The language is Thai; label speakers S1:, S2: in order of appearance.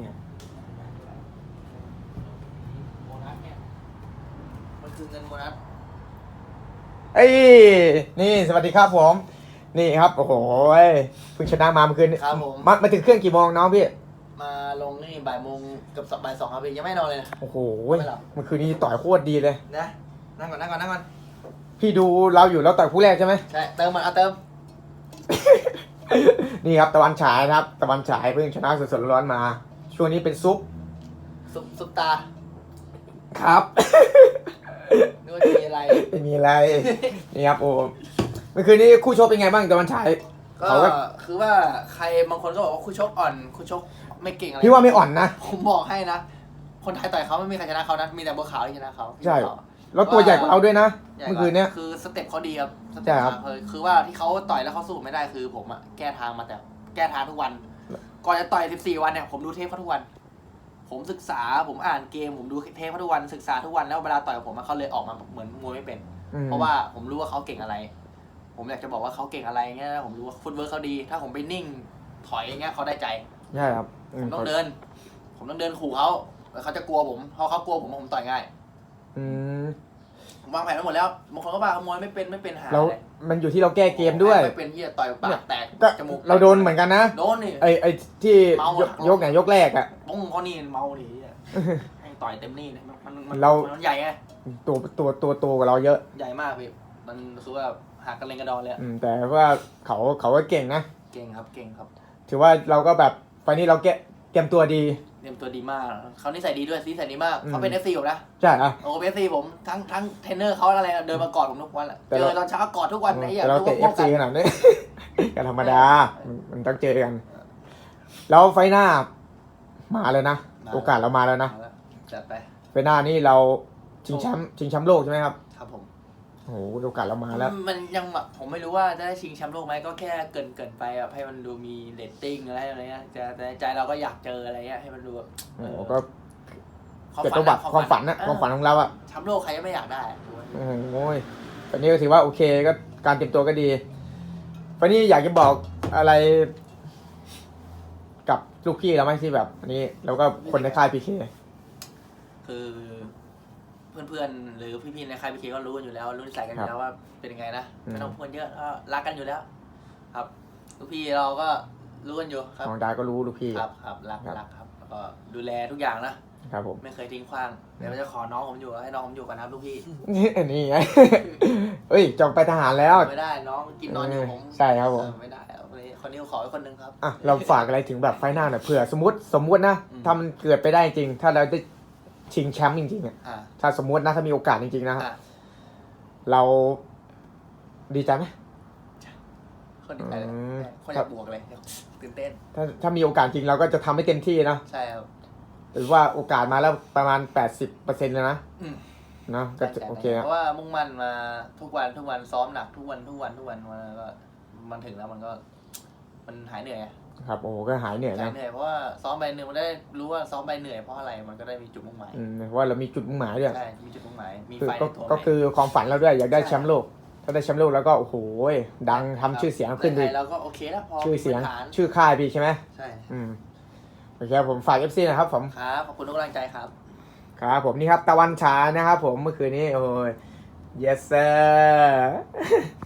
S1: เนี่ย
S2: โบนัสเนี่ยมันคือเงินโบนัส
S1: เอ้ยนี่สวัสดีครับผม นี่ครับโอ้โหเพิ่งชนะมาเมื่อคืนนี้
S2: ครับผม
S1: มามาถึงเครื่องกี่โมงน้องพี่
S2: มาลงนี่บ่ายโมงเกับบ่ายสองครับพี่ยังไม่นอนเลยนะ
S1: โอ้โห
S2: ไม่หลับ
S1: เมื่อคืนนี้ต่อยโคตรดีเลย
S2: นะนั่งก่อนนั่งก่อนนั่งก่อน
S1: พี่ดูเราอยู่แล้วต่อยผู้แรกใช่ไหม
S2: ใช่เติมมันเอาเติม
S1: นี่ครับตะวันฉายนะครับ ตะวันฉายเพิ่งชนะสดๆร้อนๆมา ช่วงนี้เป็นซุป
S2: ซุปซุปตา
S1: ครับ
S2: นึกว่าจะมีอะไร
S1: ไม่มีอะไร นี่ครับโอ้เมื่อคืนนี้คู่ชกเป็นไงบ้างตะวันฉาย
S2: ก็
S1: เขาก็
S2: คือว่าใครบางคนก็บอกว่าคู่ชกอ่อนคู่ชกไม่เก่งอะไร
S1: พี่ว่าไม่อ่อนนะ
S2: ผมบอกให้นะ คนไทยต่อยเขาไม่มีใครชนะเขานะมีแต่บัวขาวที่ชนะเขา
S1: ใช่แล้วตัวใหญ่กว่าเราด้วยนะ
S2: ใหญ่ก
S1: เมื่อ
S2: ว่า
S1: คืนเนี้ย
S2: คือสเต็ปเขาดีครับส
S1: ใช่
S2: เต็ป
S1: ครับ
S2: คือคือว่าที่เขาต่อยแล้วเขาสู้ไม่ได้คือผมอะแก้ทางมาแต่แก้ทางทุกวัน ก่อนจะต่อย 14 วันเนี่ยผมดูเทปเขาทุกวัน ผมศึกษาผมอ่านเกม ผมดูเทปเขาทุกวันศึกษาทุกวันแล้วเวลาต่อยกับผมอะเขาเลยออกมาเหมือนมวยไม่เป็น
S1: อืม
S2: เพราะว่าผมรู้ว่าเขาเก่งอะไร ผมอยากจะบอกว่าเขาเก่งอะไรเงี้ยผมรู้ว่าฟุตเวิร์กเขาดี ถ้าผมไปนิ่ง ถอยอย่างเงี้ยเขาได้ใจ
S1: ใช่ครับอื
S2: ผมมต้องเดิน ผมต้องเดินขู่เขาแล้วเขาจะกลัวผมพอเขากลัวผมผมต่อยง่าย
S1: อืม
S2: ผม วางแผนไว้หมดแล้วบางคนก็ว่าขโมยไม่เป็นไม่เป็นหา
S1: เรา
S2: เลย
S1: มันอยู่ที่เราแก้เกมด้วย
S2: ไม่เป็นที่จะต่อยปากแตก
S1: ก็
S2: จมูก
S1: เราโดนเหมือนกันนะ
S2: โดนนี่
S1: ไอไอที่
S2: เมาย
S1: กยกไหนยกแรกอะ
S2: ปุ้งเขานี่เมาดิเนี่ยให้ต่อยเต็มนี่เลยมันมันมัน
S1: เรา
S2: มันใหญ่ไง
S1: ตัวตัวตัวโตกว่าเราเยอะ
S2: ใหญ่มากพี่มันคือว่าหักกันเลงกระดอนเลยอะ
S1: อืมแต่ว่าเขาเขาก็เก่งนะ
S2: เก่งครับเก่งครับ
S1: ถือว่าเราก็แบบไฟล์นี้เราแกะ เตรียมตัวดี
S2: เตรียมตัวดีมากเขานิสัยดีด้วยนิสัยดีมาก
S1: อืม
S2: เขาเป็นเอฟซีผมนะ
S1: ใช่อะ
S2: โอ้เป็นเอฟซีผมทั้งทั้งเทรนเนอร์เขาอะไรเดินมากอดผมทุกวันแหละ
S1: แต่
S2: เจ
S1: เรา
S2: อตอนเช้ากอดทุกวันไอ้เหี้ย
S1: แต่เรา
S2: ทุก
S1: เตะ
S2: วัน
S1: เอ
S2: พว
S1: ฟ
S2: ก
S1: ซี
S2: กัน
S1: ขนาดนี้ก็ธรรมดา มันมันต้องเจอกัน แล้วไฟล์หน้า มาเลยนะ โอกาสเรามาแล้วนะ
S2: เอาละจัดไป
S1: ไฟล์หน้านี่เราชิงแชมป์ชิงแชมป์โลกใช่ไหมครับ
S2: ครับผม
S1: โอ้โหโอกาสเรามาแล้ว
S2: มันยังแบบผมไม่รู้ว่าจะได้ชิงแชมป์โลกไหมก็แค่เกินเกินๆไปแบบให้มันดูมีเรตติ้งอะไรอะไรเงี้ยแต่แต่ในใจเราก็อยากเจออะไรเงี้ยให้มันดูแบบ
S1: โอ้โหก็
S2: ความ
S1: เกิด
S2: ฝั
S1: ตั
S2: น
S1: วบัตร
S2: อะ
S1: ความฝันนะความฝันของเราอะ
S2: แชมป์โลกใครก็ไม่อยากได้อะ
S1: โอ้โหตอนนี้ก็ถือว่าโอเคก็การเตรียมตัวก็ดีไฟล์นี้อยากจะบอกอะไร กับลูกพี่เราไหมที่แบบอันนี้ แล้วก็คนในค่ายพีเค
S2: คือ เพื่อนๆ หรือพี่ๆในค่ายพีเคก็รู้กันอยู่แล้วรู้นิสัยกันอยู่แล้วว่าเป็นยังไงนะไม่ต้องพูดเยอะก็รักกันอยู่แล้ว ครับลูกพี่เราก็รู้กันอยู่ครับ
S1: ของดาก็รู้ลูกพี่
S2: ครับครับรัก
S1: ครับ
S2: รักครับแล้วก็ดูแลทุกอย่างนะครับ
S1: ผม
S2: ไม่เคยทิ้งขว้างเดี๋ยวจะขอน้องผมอยู่ให้น้องผมอยู่กันนะครับลูกพี่
S1: นี่ไงเอ้ยจองไปทหารแล้ว
S2: ไม่ได้น้องกินนอนอยู่ผม
S1: ใช่ครับผม
S2: เออไม่ได้เอาคนนี้คนนี้ขอไว้คนหนึงครับ
S1: อะเราฝากอะไรถึงแบบไฟหน้าหน่อยเผื่อสมมติสมมตินะ
S2: อืม
S1: ถ้ามันเกิดไปได้จริง ถ้าเราได้ ชิงแชมป์จริงๆอะ
S2: อ่า
S1: ถ้าสมมตินะถ้ามีโอกาสจริงๆนะ
S2: อ่า
S1: เราดีใจไหม
S2: คนนี้ไปเลย
S1: อืม
S2: คนอยากบวกเลยตื่นเต้น
S1: ถ้าถ้ามีโอกาสจริงเราก็จะทำให้เต็มที่นะ
S2: ใช่ครับ
S1: หรือว่าโอกาสมาแล้วประมาณ 80%เลยนะ
S2: อืม
S1: นะก็จะโอเค
S2: เพ
S1: อะ
S2: ราะว่ามุ่งมั่นมาทุกวันทุกวันซ้อมหนักทุกวันทุกวันทุกวันมาก็มันถึงแล้วมันก็ มันหายเหนื่อยอะ
S1: ครับโอ้โหก็หายเหนื่อย
S2: หา
S1: นะ
S2: ยเหนื่อยเพราะว่าซ้อมไปหนึ่งมันได้รู้ว่าซ้อมไปเหนื่อยเพราะอะไรมันก็ได้มีจุดมุ่งหมาย
S1: อืมเพราะว่าเรามีจุดมุ่งหมายด้วย
S2: ใช่มีจุดมุ่งหมายมี
S1: คือ
S2: ไฟ
S1: ก็
S2: ในตัว
S1: ก็
S2: ไหม
S1: คือความฝันเราด้วยอยากได้
S2: ใช่
S1: แชมป์โลก ถ้าได้แชมป์โลกแล้วก็โอ้โหดังทำชื่อเสียงขึ้น
S2: ใน
S1: ดี
S2: ไทยเราก็โอเคแล้วพอ
S1: ชื่อเสียง
S2: พื้นฐาน
S1: ชื่อค่ายพี่ใช่ไหม
S2: ใช่
S1: อืมโอเคครับผมฝาก FC นะครับผม
S2: ครับขอบคุณทุกกำลังใจครับ
S1: ครับผมนี่ครับตะวันฉายนะครับผมเมื่อคืนนี้โอ้ย yes sir